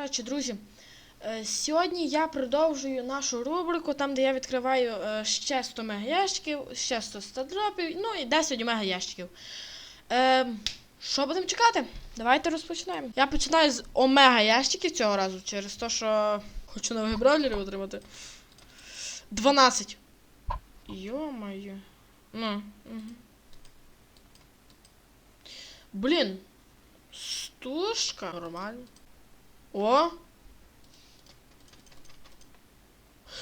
Коротше, друзі, е, сьогодні я продовжую нашу рубрику, там, де я відкриваю е, ще 100 мегаящиків, ще 100 стадропів, ну і 10 мегаящиків. Е, що будемо чекати? Давайте розпочинаємо. Я починаю з омега ящиків цього разу, через те, що хочу нових бравлерів отримати. 12. Йо-моє. Ну. Угу. Блін. Стушка. Нормально. О!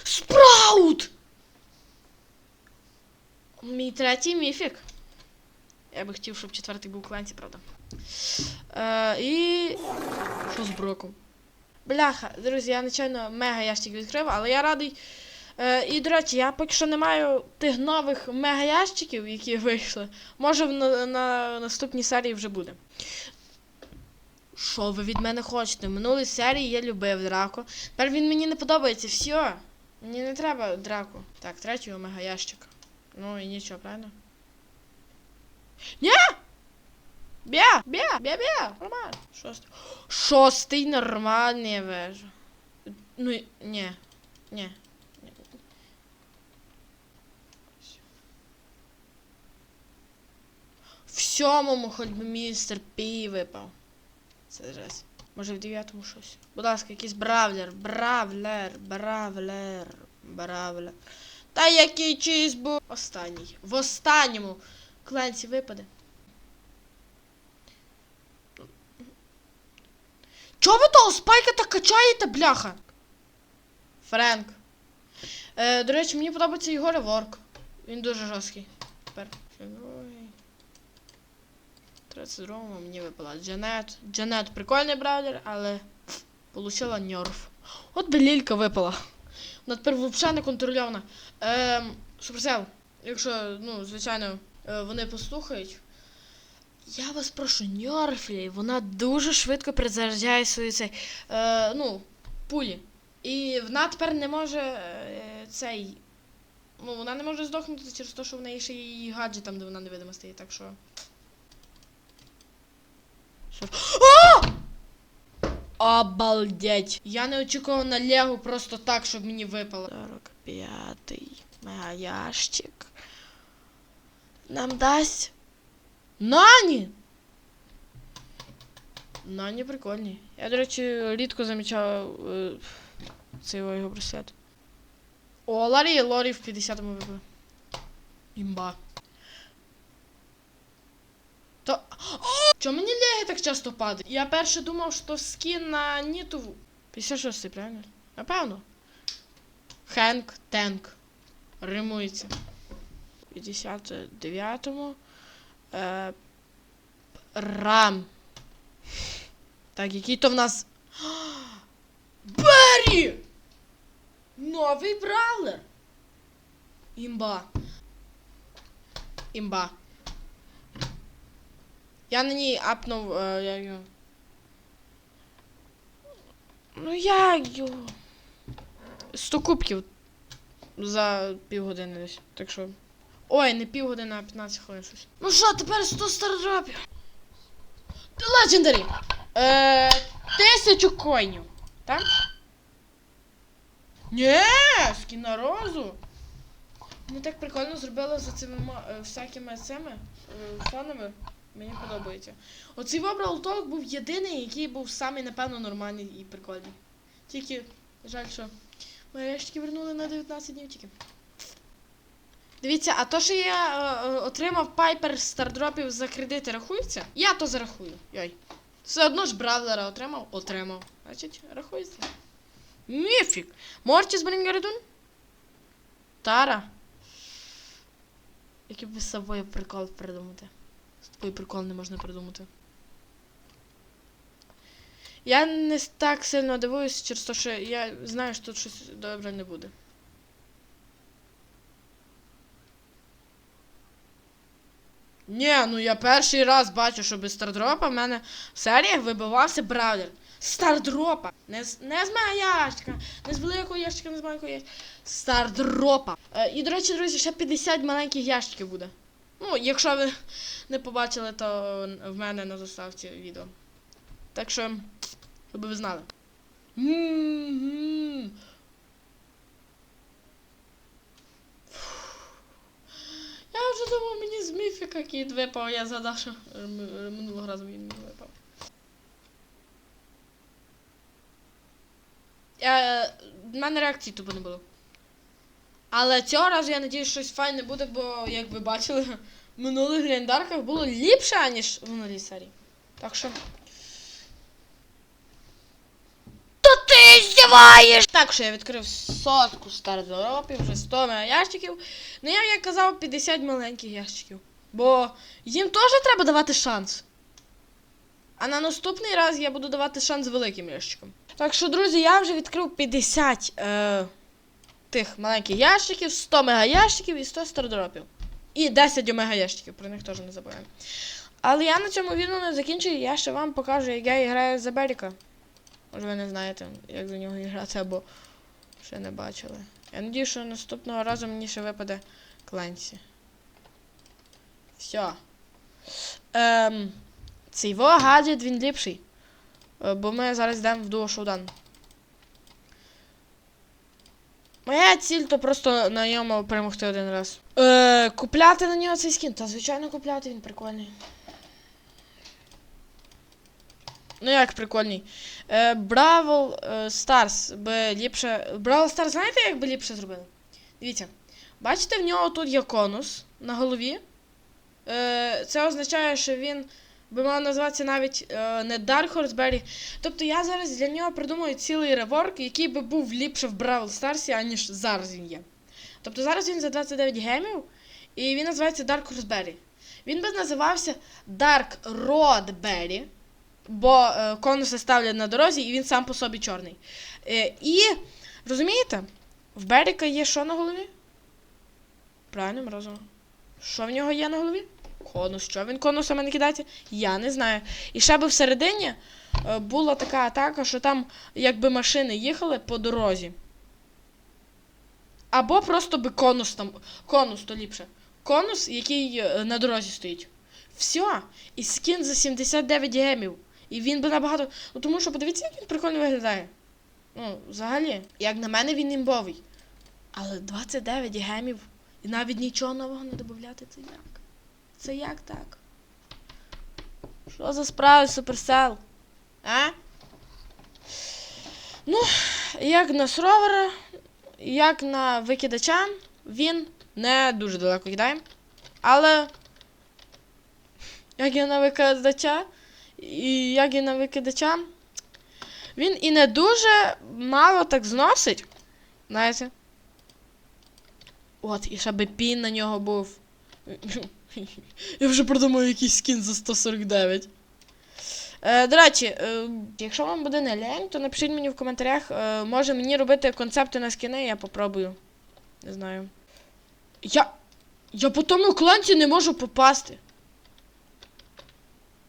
Спраут! Мій третій міфік. Я би хотів, щоб четвертий був кланці, правда. Е, і. Що з броком? Бляха, друзі, я нечайно мега ящик відкрив, але я радий. Е, і, до речі, я поки що не маю тих нових мега ящиків, які вийшли. Може, на, на наступній серії вже буде. Що ви від мене хочете? В минулій серії я любив драку. Тепер він мені не подобається. Все. Мені не треба драку. Так, третій омега ящик. Ну і нічого, правильно? Ні! Бя! Бя! Бя! Бя! Нормально. Шостий. Шостий нормальний я вижу. Ну, і-. Ні. Ні. В сьомому хоч би містер Пі випав. Це жесть. Може в дев'ятому щось. Будь ласка, якийсь бравлер. Бравлер. Бравлер. Бравлер. Та який чиз був. Останній. В останньому кланці випаде. Чого ви того спайка так качаєте, бляха? Френк. Е, до речі, мені подобається його реворк. Він дуже жорсткий. Тепер. Фіговий. 32-му мені випала Джанет. Джанет прикольний браузер, але получила нерв. От би лілька випала. Вона тепер взагалі не контрольована. Ем, Суперсел, якщо, ну, звичайно, е, вони послухають. Я вас прошу, нерфлі, вона дуже швидко перезаряджає свої цей, е, ну, пулі. І вона тепер не може е, цей. Ну, вона не може здохнути через те, що в неї ще її гаджет там, де вона невидима стоїть, так що. Обалдеть! Я не очікував на Легу просто так, щоб мені випало. 45-й мегаящик. Нам дасть. Нані! Нані прикольні. Я, до речі, рідко замічав е, цей його браслет. О, Ларі, Лорі в 50-му випали. Імба. То. О! Чому мені леги так часто падають? Я перше думав, що скін на Ніту. 56 правильно? Напевно. Хенк, Тенк. Римується. 59-му. Е, Рам. Так, який то в нас. Беррі! Новий бравлер! Імба. Імба. Я на ній апнув. Е, як його. Ну як його? 100 кубків за півгодини десь. Так що. Ой, не півгодини, а 15 хвилин щось. Ну що, тепер 100 стардропів. Легендарі! Е, тисячу коїнів. Так? Нє, скіна розу. Ну так прикольно зробили за цими е, всякими цими е, фонами. Мені подобається. Оцей вибрав толк був єдиний, який був самий, напевно, нормальний і прикольний. Тільки, жаль, що ми нарешті вернули на 19 днів тільки. Дивіться, а то, що я е, е, отримав пайпер стардропів за кредити, рахується? Я то зарахую. Йой. Все одно ж бравлера отримав? Отримав. Значить, рахується. Міфік. Мортіс Брінгаридун? Тара. Який би з собою прикол придумати. Тобою прикол не можна придумати. Я не так сильно дивуюся через те, що я знаю, що тут щось добре не буде. Ні, ну я перший раз бачу, що без стардропа в мене в серіях вибивався браузер. Стардропа. Не з, не з ящика, не з великого ящика, не з маленького ящика. Стардропа. Е, і, до речі, друзі, ще 50 маленьких ящиків буде. Ну, якщо ви не побачили, то в мене на заставці відео. Так що, щоб ви знали. Я вже думав, мені з міфіка кіт випав, я згадав, що е, е, минулого разу він мені випав. Е, в мене реакції тупо не було. Але цього разу я надіюсь, щось файне буде, бо, як ви бачили, в минулих легендарках було ліпше, ніж в минулій серії. Так що. То ти здіваєш! Так що я відкрив сотку старторопів, вже 100 ящиків. Ну я як казав, 50 маленьких ящиків. Бо їм теж треба давати шанс. А на наступний раз я буду давати шанс великим ящикам. Так що, друзі, я вже відкрив 50 е, тих маленьких ящиків, 100 мегаящиків і 100 стардропів. І 10 омега ящиків, про них теж не забуваємо. Але я на цьому відео не закінчую, я ще вам покажу, як я граю за Беріка. Може ви не знаєте, як за нього грати, або ще не бачили. Я надію, що наступного разу мені ще випаде Кленсі. Все. Ем, цей во гаджет він ліпший. Е, Бо ми зараз йдемо в дуо шоудан. Моя ціль то просто на ньому перемогти один раз. Е, купляти на нього цей скін. Та звичайно купляти, він прикольний. Ну як прикольний. Е, Бравл е, Старс би ліпше. Бравл Старс, знаєте, як би ліпше зробили? Дивіться. Бачите, в нього тут є конус на голові. Е, це означає, що він би мав називатися навіть е, не Dark Horse Berry. Тобто я зараз для нього придумаю цілий реворк, який би був ліпше в Бравл Старсі, аніж зараз він є. Тобто зараз він за 29 гемів, і він називається Dark Horse Berry. Він би називався Dark Road Berry бо е, конуси ставлять на дорозі, і він сам по собі чорний. Е, і розумієте, в Беріка є що на голові? Правильно, морозиво. Що в нього є на голові? Конус. Що він конусами не кидається? Я не знаю. І ще би всередині е, була така атака, що там якби машини їхали по дорозі. Або просто би конус там. Конус то ліпше. Конус, який е, на дорозі стоїть. Все. І скін за 79 гемів. І він би набагато. Ну тому що подивіться, як він прикольно виглядає. Ну, взагалі, як на мене, він імбовий. Але 29 гемів і навіть нічого нового не додати, це як? Це як так? Що за справи, Supercell? А? Ну, як на сровера, як на викидача, він не дуже далеко кидає. Але. Як і на викидача, і як і на викидача, він і не дуже мало так зносить. Знаєте? От, і ще би пін на нього був. Я вже придумав якийсь скін за 149. Е, до речі, е, якщо вам буде не лень, то напишіть мені в коментарях, е, може мені робити концепти на скіни, я попробую. Не знаю. Я. Я по тому кланці не можу попасти.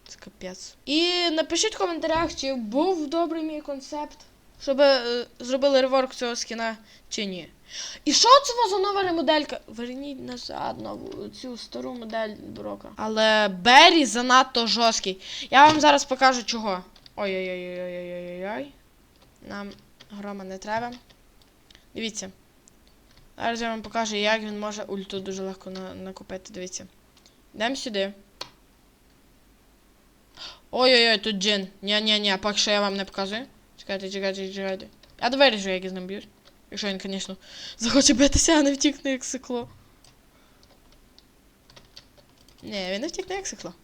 Це капець. І напишіть в коментарях, чи був добрий мій концепт, щоб е, зробили реворк цього скіна, чи ні. І що це за нова ремоделька? Верніть назад нову цю стару модель Брока. Але Беррі занадто жорсткий. Я вам зараз покажу чого. Ой-ой-ой-ой-ой-ой-ой. Нам грома не треба. Дивіться. Зараз я вам покажу, як він може ульту дуже легко на- накупити. Дивіться. Йдемо сюди. Ой-ой-ой, тут джин. Ні-ні-ні, поки що я вам не показую. Чекайте, чекайте, чекайте. Я виріжу, як я з ним б'юсь. Якщо він, звісно, захоче битися, а не втікне як сикло. Ні, він не втікне як сикло.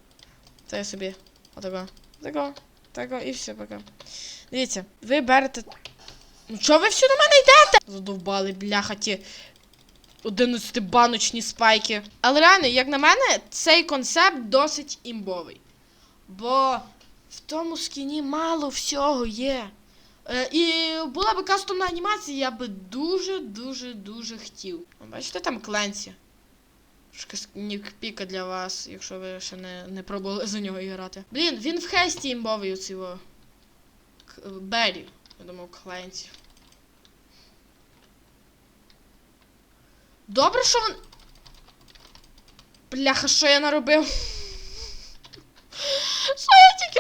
Це я собі. Отако. Тако. Тако і все, пока. Дивіться, ви берете. Ну чого ви всю до мене йдете? Задовбали, бляха, ті 11 баночні спайки. Але реально, як на мене, цей концепт досить імбовий. Бо в тому скіні мало всього є. Е, і була б кастомна анімація, я би дуже-дуже дуже хотів. Бачите, там Кленсі. Трошки піка для вас, якщо ви ще не, не пробували за нього грати. Блін, він в хесті імбовий цього. Беррі. Я думав, Кленсі. Добре, що він. Бляха, що я наробив?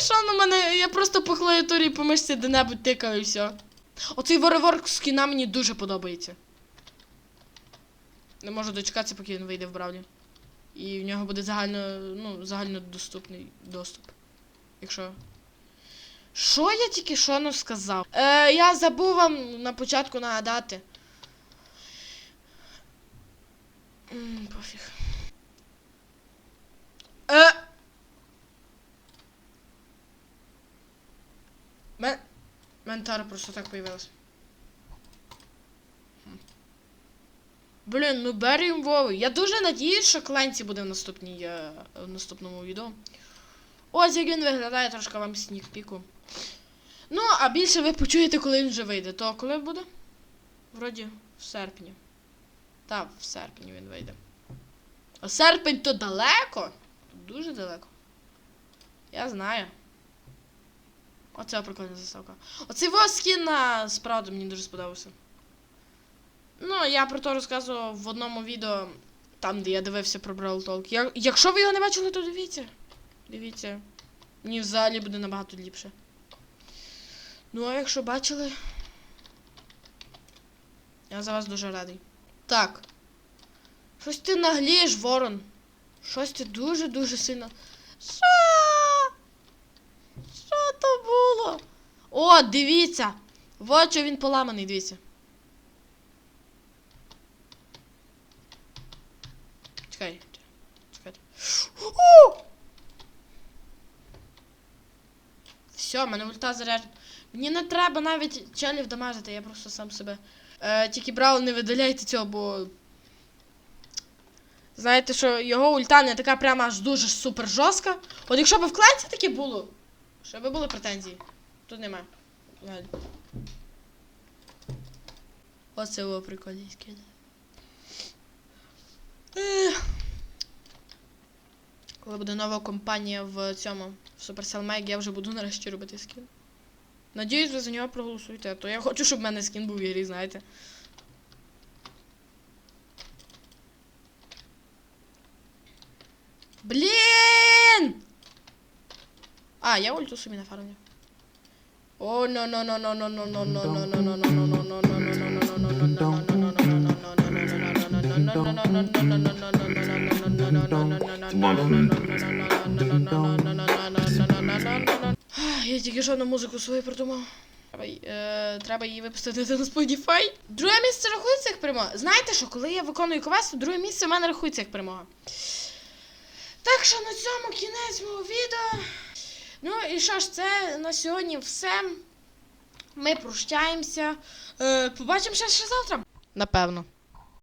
Що на мене? Я просто по клавіатурі по мишці де-небудь тикав і все. Оцей вороворк скіна мені дуже подобається. Не можу дочекатися, поки він вийде в Бравлі. І в нього буде загально, ну, загальнодоступний доступ. Якщо. Що я тільки що не сказав? Е, я забув вам на початку нагадати. Пофіг. Е. Мен... Ментара просто так появилась. Хм. Блін, ну Беррі Вові. Я дуже надіюсь, що Кленці буде в наступній, е, в наступному відео. Ось як він виглядає трошки вам снік-піку. Ну, а більше ви почуєте, коли він вже вийде. То коли буде? Вроді в серпні. Так, в серпні він вийде. А серпень то далеко. Дуже далеко. Я знаю. Оце прикольна заставка. Оцей воскін на справді мені дуже сподобався. Ну, я про то розказував в одному відео, там, де я дивився про Brawl Talk. Я, якщо ви його не бачили, то дивіться. Дивіться. Мені взагалі буде набагато ліпше. Ну, а якщо бачили. Я за вас дуже радий. Так. Щось ти наглієш, ворон. Щось ти дуже-дуже сильно. Що? Що то було? О, дивіться! Вот що він поламаний, дивіться. Чекай. Чекайте. О! Все, мене ульта заряджена. Мені не треба навіть челів дамажити, я просто сам себе. Е, тільки брал, не видаляйте цього, бо. Знаєте, що його ульта не така прямо аж дуже супер жорстка. От якщо б в кланці таке було, ще би були претензії. Тут нема. Жаль. Оце було прикольніське. Ех. Коли буде нова компанія в цьому, в Supercell Mag, я вже буду нарешті робити скін. Надіюсь, ви за нього проголосуєте, а то я хочу, щоб в мене скін був в знаєте. Блін! А, я ульту собі нафармлю. О, но но но но но но но но но но но но но но но но но Я тільки що на музику свою придумав. Треба, е, її випустити на Spotify. Друге місце рахується як перемога. Знаєте що, коли я виконую квест, друге місце в мене рахується як перемога. Так що на цьому кінець мого відео. Ну і що ж, це на сьогодні все. Ми прощаємося. Е, побачимося ще завтра. Напевно.